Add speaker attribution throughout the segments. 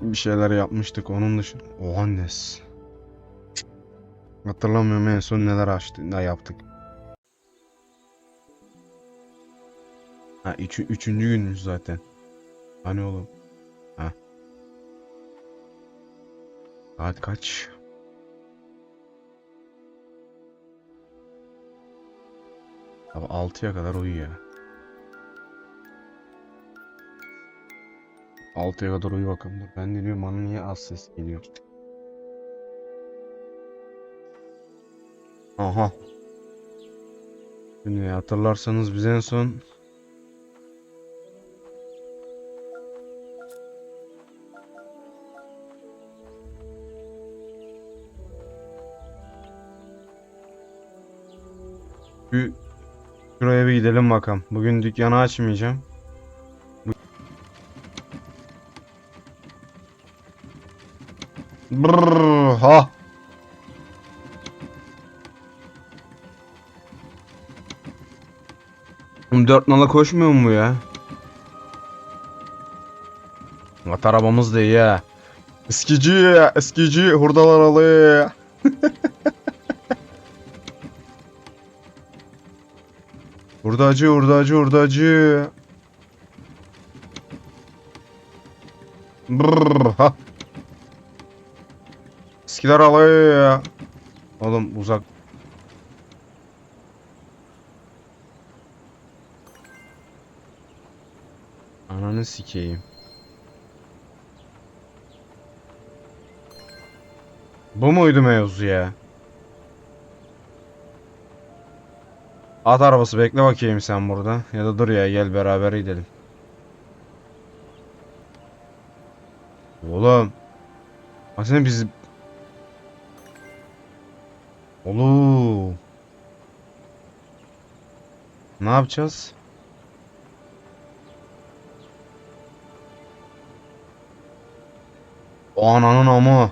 Speaker 1: bir şeyler yapmıştık onun dışında. Oha nes. Hatırlamıyorum en son neler açtık, ne yaptık. Ha üç, üçüncü günmüş zaten. Hani oğlum? Ha. Saat kaç? Abi 6'ya kadar uyuyor. 6'ya kadar uyu bakalım. Ben de diyorum bana niye az ses geliyor. Aha. Şimdi hatırlarsanız biz en son bir şuraya bir gidelim bakalım. Bugün dükkanı açmayacağım. Brrr, ha. Dört nala koşmuyor mu ya? At arabamız da iyi ha. Eskici, eskici, hurdalar alıyor. hurdacı, hurdacı, hurdacı. Brrr, ha. Eskiler alıyor. Oğlum uzak. Ananı sikeyim. Bu muydu mevzu ya? At arabası bekle bakayım sen burada. Ya da dur ya gel beraber gidelim. Oğlum. Aslında biz... Oğlum. Ne yapacağız? O ananın amı.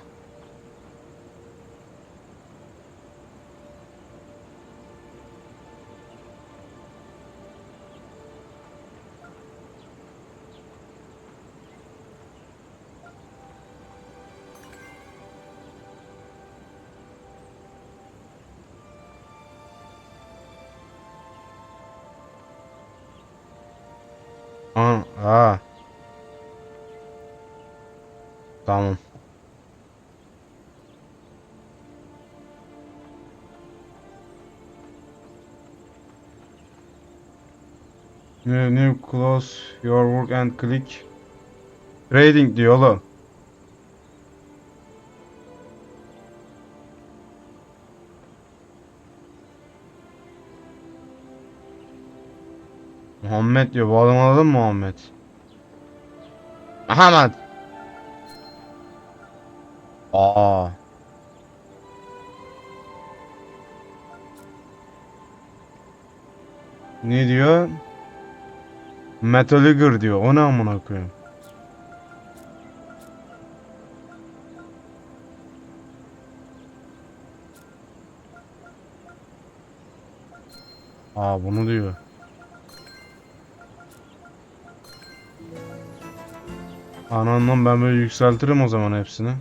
Speaker 1: Ha. Tamam. New, new close your work and click trading diyor oğlum. Muhammed diyor. Bu adamın adı mı Muhammed? Muhammed. Aa. Ne diyor? Metalliger diyor. O ne amına koyayım? Aa bunu diyor. Anandan ben böyle yükseltirim o zaman hepsini.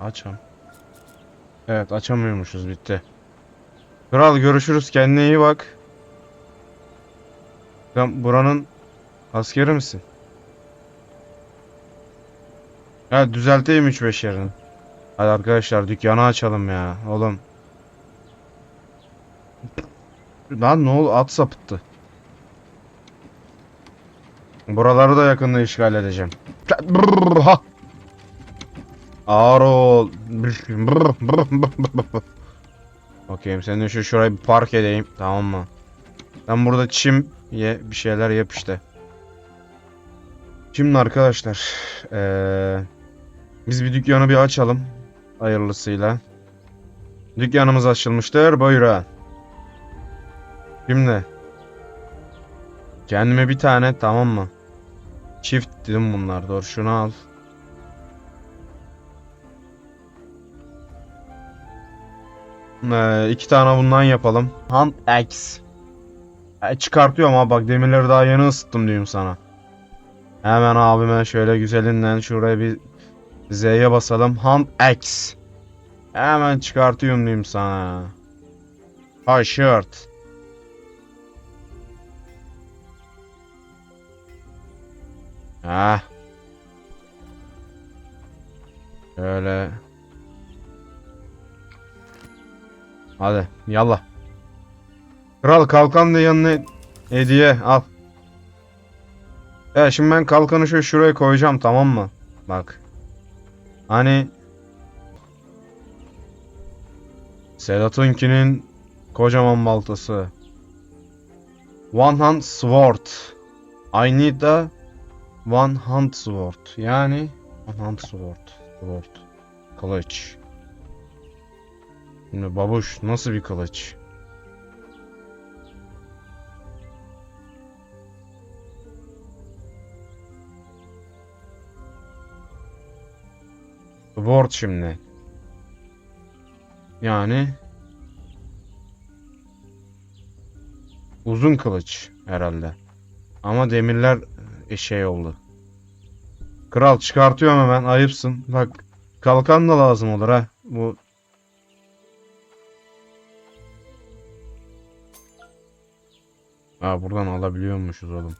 Speaker 1: Açam. Evet açamıyormuşuz bitti. Kral görüşürüz kendine iyi bak. Sen buranın askeri misin? Ha düzelteyim 3-5 yerini. Hadi arkadaşlar dükkanı açalım ya oğlum. Lan ne oldu at sapıttı. Buraları da yakında işgal edeceğim. Ha. Ağır ol. Okeyim senin şu şurayı bir park edeyim tamam mı? Ben burada çim ye bir şeyler yap işte. Şimdi arkadaşlar eee, biz bir dükkanı bir açalım hayırlısıyla. Dükkanımız açılmıştır buyurun. Şimdi kendime bir tane tamam mı? Çift dedim bunlar. Dur şunu al. Ee, iki tane bundan yapalım. Hand axe. E, çıkartıyorum ama bak demirleri daha yeni ısıttım diyorum sana. Hemen abime şöyle güzelinden şuraya bir Z'ye basalım. Hand axe. Hemen çıkartıyorum diyeyim sana. Ha shirt. Ha. Şöyle. Hadi yallah. Kral kalkan da yanına hediye al. Ya şimdi ben kalkanı şöyle şuraya koyacağım tamam mı? Bak. Hani Sedat'ınkinin kocaman baltası. One hand sword. I need a one hand sword. Yani one hand sword. Sword. Kılıç. Şimdi babuş nasıl bir kılıç? Sword şimdi. Yani uzun kılıç herhalde. Ama demirler şey oldu. Kral çıkartıyorum hemen ayıpsın. Bak kalkan da lazım olur ha. Bu Aa buradan alabiliyormuşuz oğlum.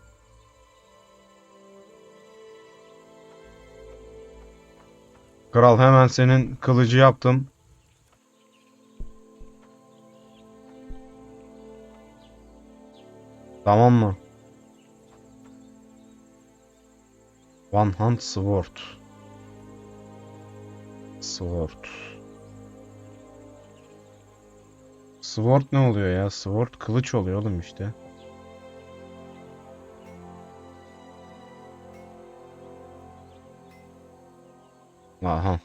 Speaker 1: Kral hemen senin kılıcı yaptım. Tamam mı? One hand sword. Sword. Sword ne oluyor ya? Sword kılıç oluyor oğlum işte. Aha.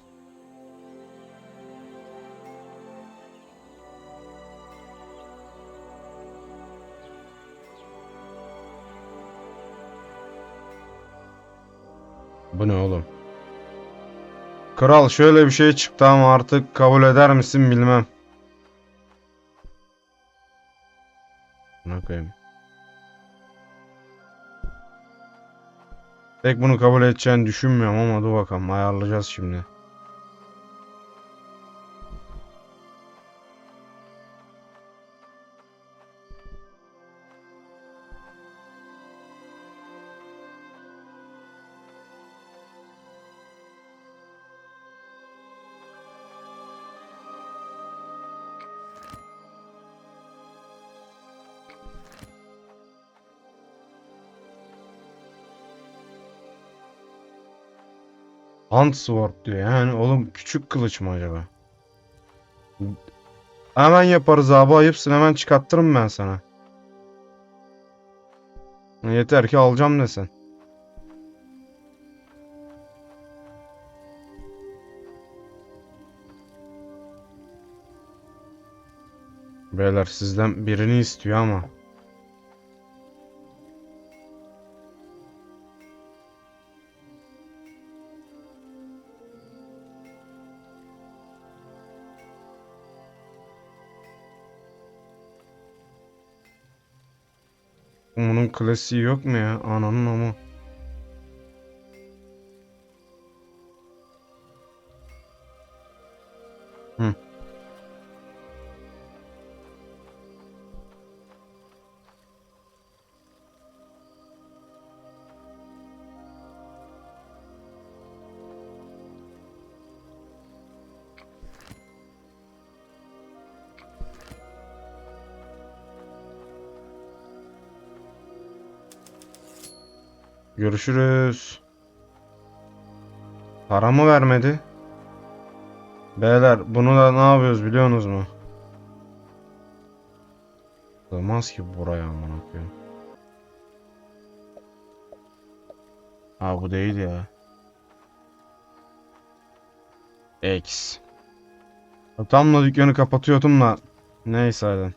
Speaker 1: Bu ne oğlum? Kral şöyle bir şey çıktı ama artık kabul eder misin bilmem. Buna koyayım. Pek bunu kabul edeceğini düşünmüyorum ama dur bakalım ayarlayacağız şimdi. Hand sword diyor yani oğlum küçük kılıç mı acaba? Hemen yaparız abi ayıpsın hemen çıkarttırım ben sana. Yeter ki alacağım desen. Beyler sizden birini istiyor ama. Klasiği yok mu ya? Ananın ama. Görüşürüz. Para mı vermedi? Beyler bunu da ne yapıyoruz biliyorsunuz mu? Sığmaz ki buraya amına koyayım. Ha bu değil ya. X. Tam da dükkanı kapatıyordum da. Neyse hadi.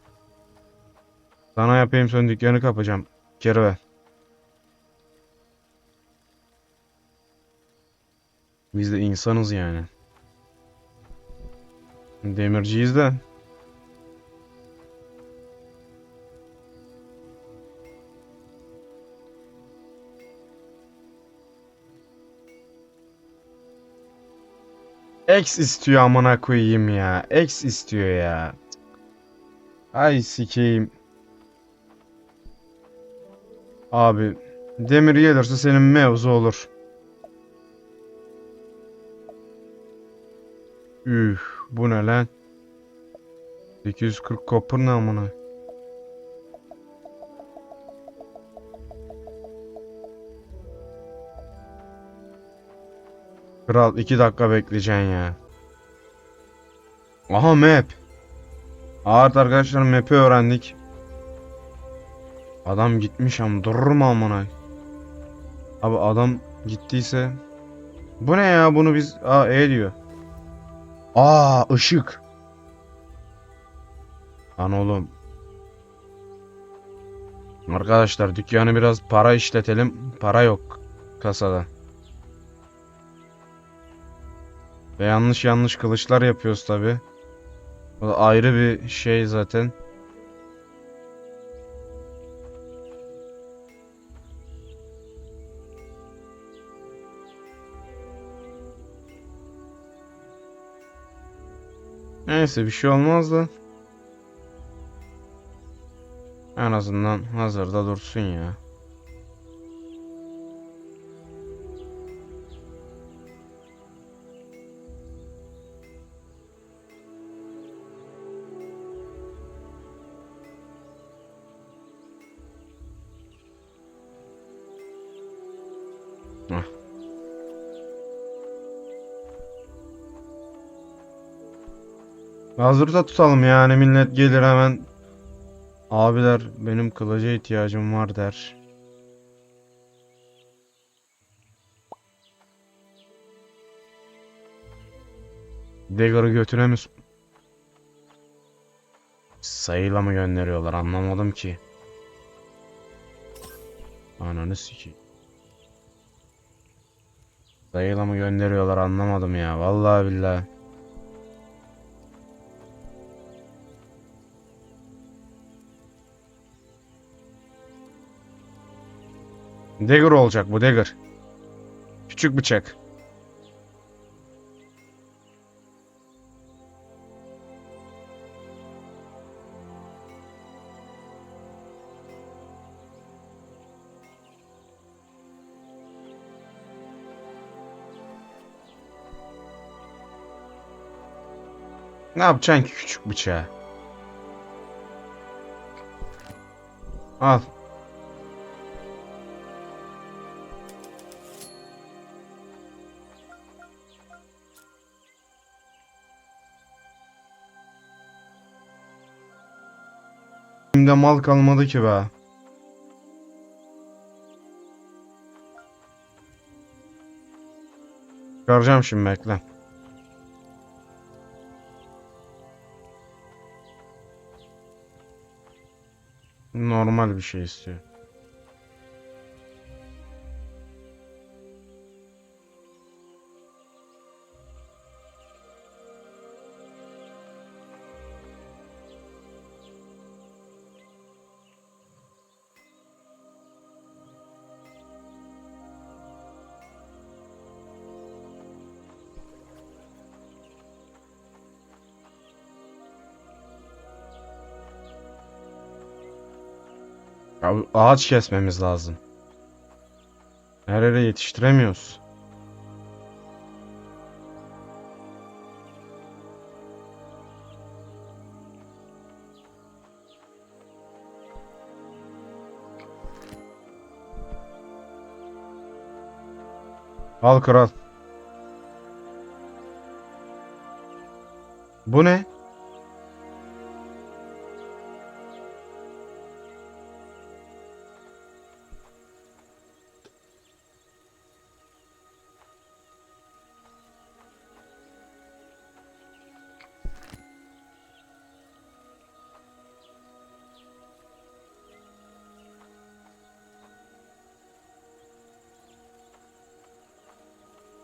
Speaker 1: Sana yapayım sonra dükkanı kapacağım. Geri Biz de insanız yani. Demirciyiz de. X istiyor amına koyayım ya. X istiyor ya. Ay sikeyim. Abi demir gelirse senin mevzu olur. Üh bu ne lan? 840 kopur ne amına? Kral 2 dakika bekleyeceksin ya. Aha map. Evet arkadaşlar map'i öğrendik. Adam gitmiş ama durur mu amına? Abi adam gittiyse bu ne ya bunu biz aa E diyor. Aa ışık. Lan oğlum. Arkadaşlar dükkanı biraz para işletelim. Para yok kasada. Ve yanlış yanlış kılıçlar yapıyoruz tabi. O da ayrı bir şey zaten. Neyse bir şey olmaz da. En azından hazırda dursun ya. Hazırda tutalım yani millet gelir hemen abiler benim kılıca ihtiyacım var der. Dagger'ı götüre mi? Sayıyla mı gönderiyorlar anlamadım ki. Ananı sikeyim. Sayıyla mı gönderiyorlar anlamadım ya. Vallahi billahi. Dagger olacak bu dagger. Küçük bıçak. Ne yapacaksın ki küçük bıçağı? Al. Şimdi mal kalmadı ki be. Çıkaracağım şimdi bekle. Normal bir şey istiyor. Ağaç kesmemiz lazım. Her yere yetiştiremiyoruz. Al kral. Bu ne?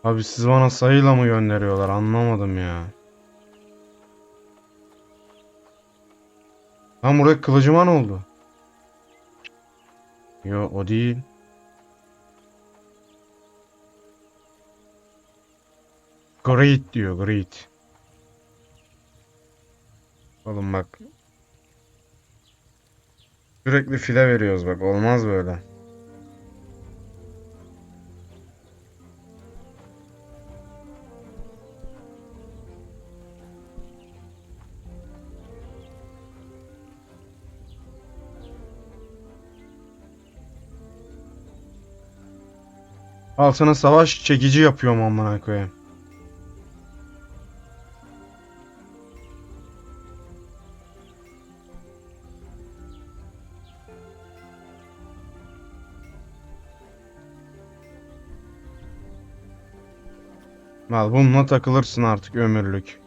Speaker 1: Abi siz bana sayıyla mı gönderiyorlar anlamadım ya. Lan buraya kılıcıma ne oldu? Yo o değil. Great diyor great. Oğlum bak. Sürekli file veriyoruz bak olmaz böyle. Al sana savaş çekici yapıyorum amına koyayım. Al bununla takılırsın artık ömürlük.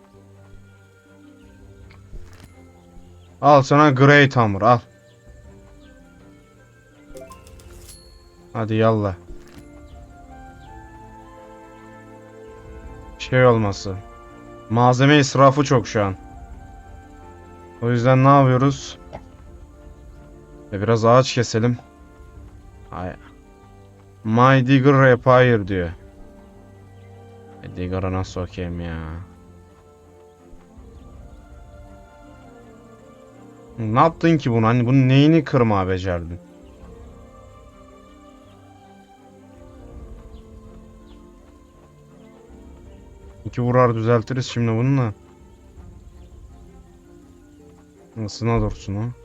Speaker 1: Al sana Great Hammer al. Hadi yallah. Şey olması. Malzeme israfı çok şu an. O yüzden ne yapıyoruz? E biraz ağaç keselim. Ay. My Digger Repair diyor. E Digger'a nasıl sokayım ya? Ne yaptın ki bunu? Hani bunun neyini kırmaya becerdin? İki vurar düzeltiriz şimdi bununla. Nasına dursun o.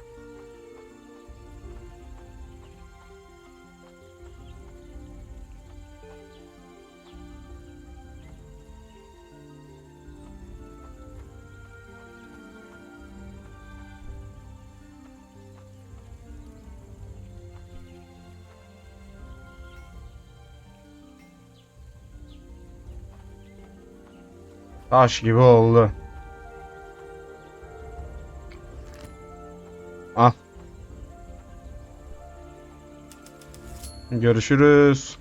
Speaker 1: Taş gibi oldu. Al. Görüşürüz.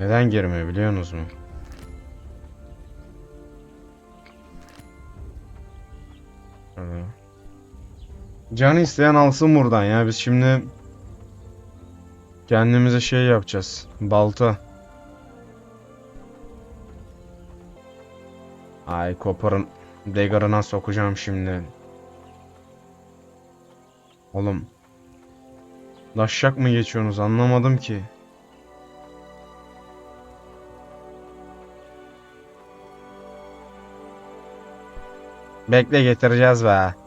Speaker 1: Neden girmiyor biliyorsunuz mu? Canı isteyen alsın buradan ya. Biz şimdi kendimize şey yapacağız. Balta. Ay koparın. Dagger'ına sokacağım şimdi. Oğlum. Laşşak mı geçiyorsunuz anlamadım ki. Bekle getireceğiz be.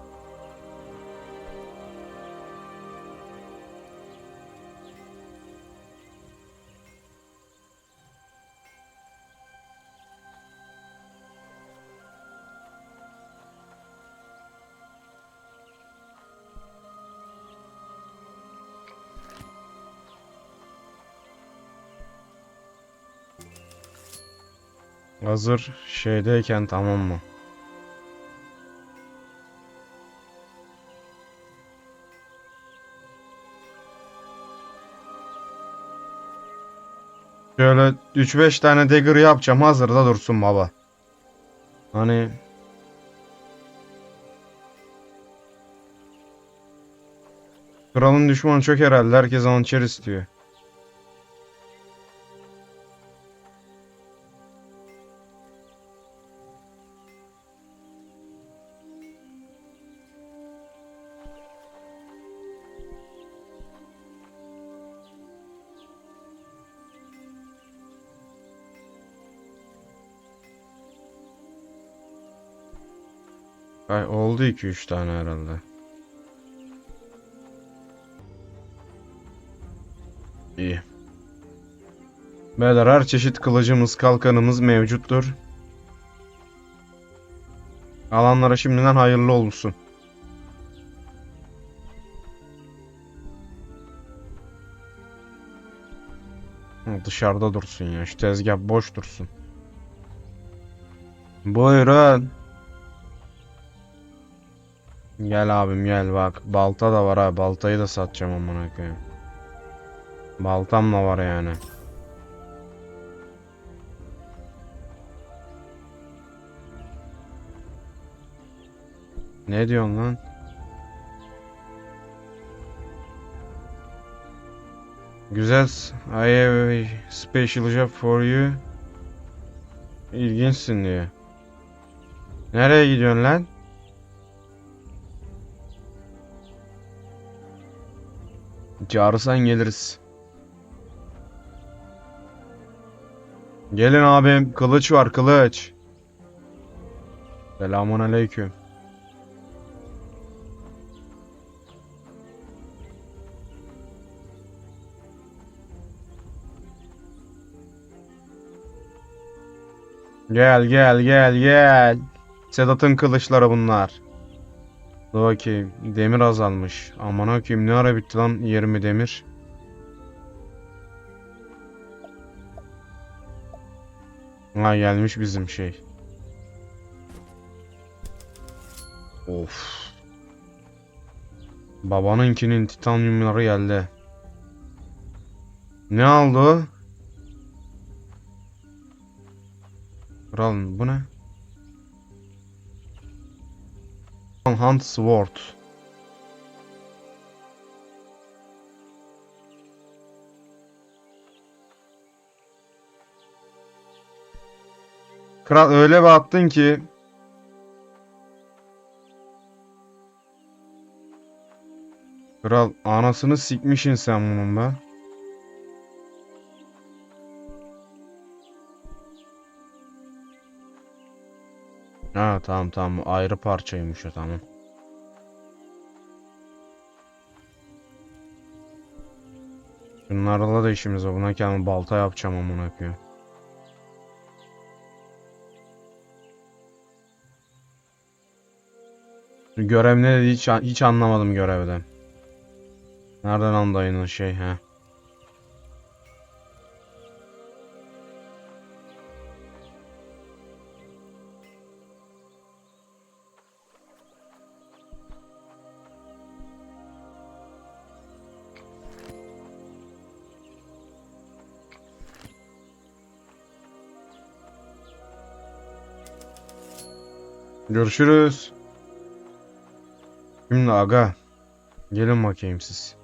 Speaker 1: Hazır şeydeyken tamam mı? Şöyle 3-5 tane dagger yapacağım hazırda dursun baba. Hani Kralın düşmanı çok herhalde herkes hançer istiyor. Oldu 2-3 tane herhalde. İyi. Beyler her çeşit kılıcımız, kalkanımız mevcuttur. Alanlara şimdiden hayırlı olsun. Dışarıda dursun ya. Şu tezgah boş dursun. Buyurun. Gel abim gel bak. Balta da var ha. Baltayı da satacağım amına koyayım. Baltam da var yani. Ne diyorsun lan? Güzel. I have a special job for you. İlginçsin diyor. Nereye gidiyorsun lan? Çağırırsan geliriz. Gelin abim. Kılıç var kılıç. Selamun aleyküm. Gel gel gel gel. Sedat'ın kılıçları bunlar. Dur bakayım. Demir azalmış. Aman akıyım ne ara bitti lan 20 demir. Ha gelmiş bizim şey. Of. Babanınkinin titanyumları geldi. Ne aldı? Kral bu ne? Hunt Sword. Kral öyle bir attın ki Kral anasını sikmişin sen bunun be. Tamam tamam ayrı parçaymış o tamam. Şunlarla da işimiz var. Buna kendi balta yapacağım amına koyayım. Görev ne dedi hiç, hiç anlamadım görevden. Nereden anlayın şey ha? Görüşürüz. Şimdi aga. Gelin bakayım siz.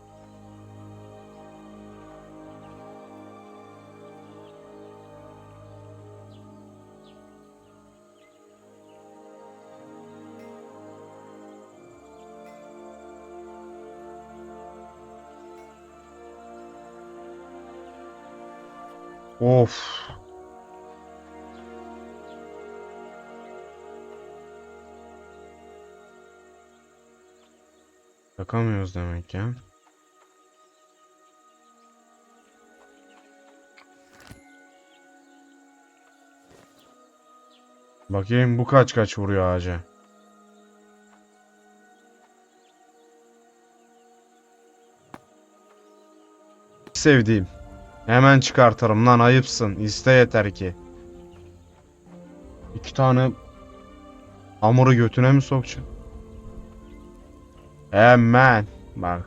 Speaker 1: Of. Takamıyoruz demek ya. Bakayım bu kaç kaç vuruyor ağaca. Sevdiğim. Hemen çıkartırım lan ayıpsın. İste yeter ki. İki tane hamuru götüne mi sokacağım? Hemen. Bak.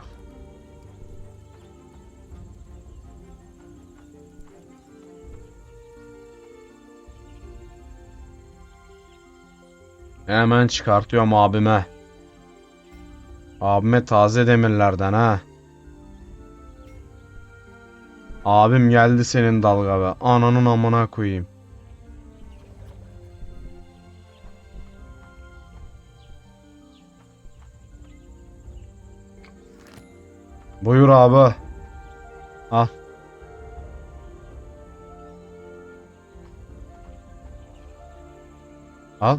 Speaker 1: Hemen çıkartıyorum abime. Abime taze demirlerden ha. Abim geldi senin dalga be. Ananın amına koyayım. Buyur abi. Al. Al.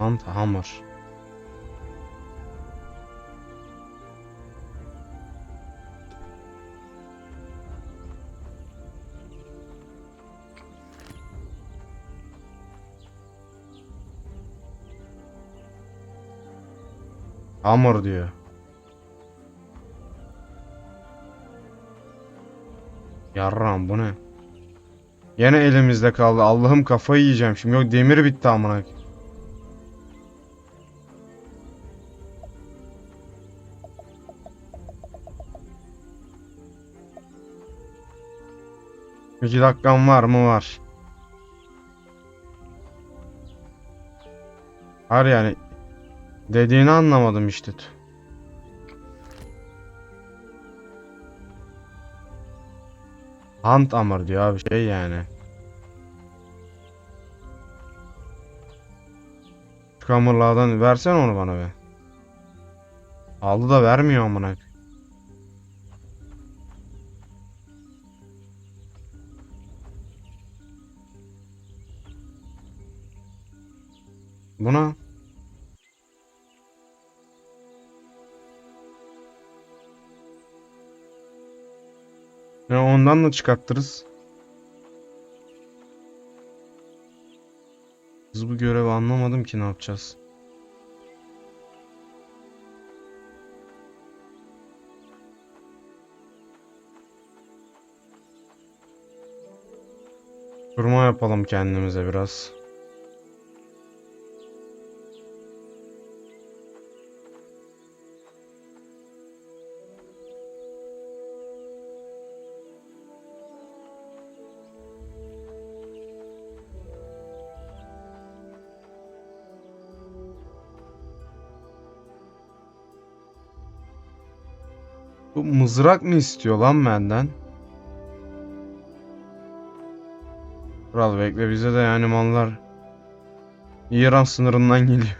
Speaker 1: Ant hammer. Hammer diyor. Yarram bu ne? Yine elimizde kaldı. Allah'ım kafayı yiyeceğim şimdi. Yok demir bitti amına. İki dakikam var mı? Var. Var yani. Dediğini anlamadım işte. Hunt Amr diyor abi şey yani. Şu versen onu bana be. Aldı da vermiyor amına. Buna Ya ondan da çıkarttırız. Biz bu görevi anlamadım ki ne yapacağız. Durma yapalım kendimize biraz. Bu mızrak mı istiyor lan benden? Kral bekle bize de yani mallar İran sınırından geliyor.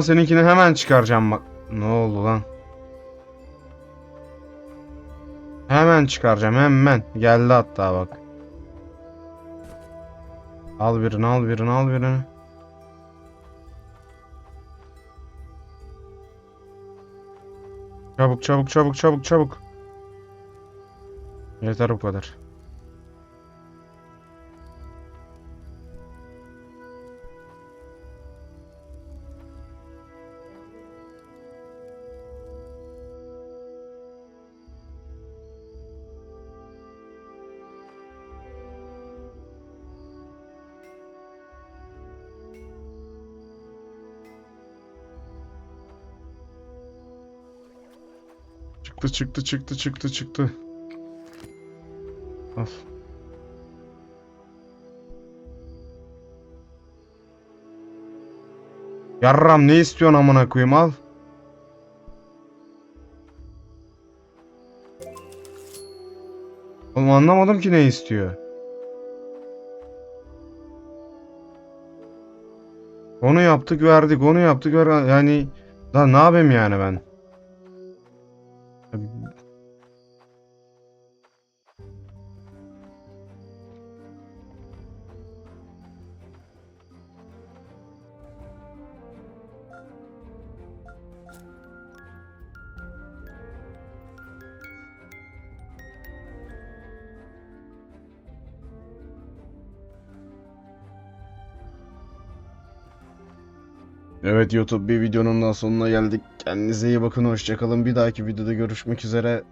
Speaker 1: Ama seninkini hemen çıkaracağım bak. Ne oldu lan? Hemen çıkaracağım hemen. Geldi hatta bak. Al birini al birini al birini. Çabuk çabuk çabuk çabuk çabuk. Yeter bu kadar. Çıktı çıktı çıktı çıktı çıktı. Al. Yarram ne istiyorsun amına koyayım al. Oğlum anlamadım ki ne istiyor. Onu yaptık verdik onu yaptık ver yani daha ne yapayım yani ben. Evet YouTube bir videonun daha sonuna geldik. Kendinize iyi bakın hoşçakalın. Bir dahaki videoda görüşmek üzere.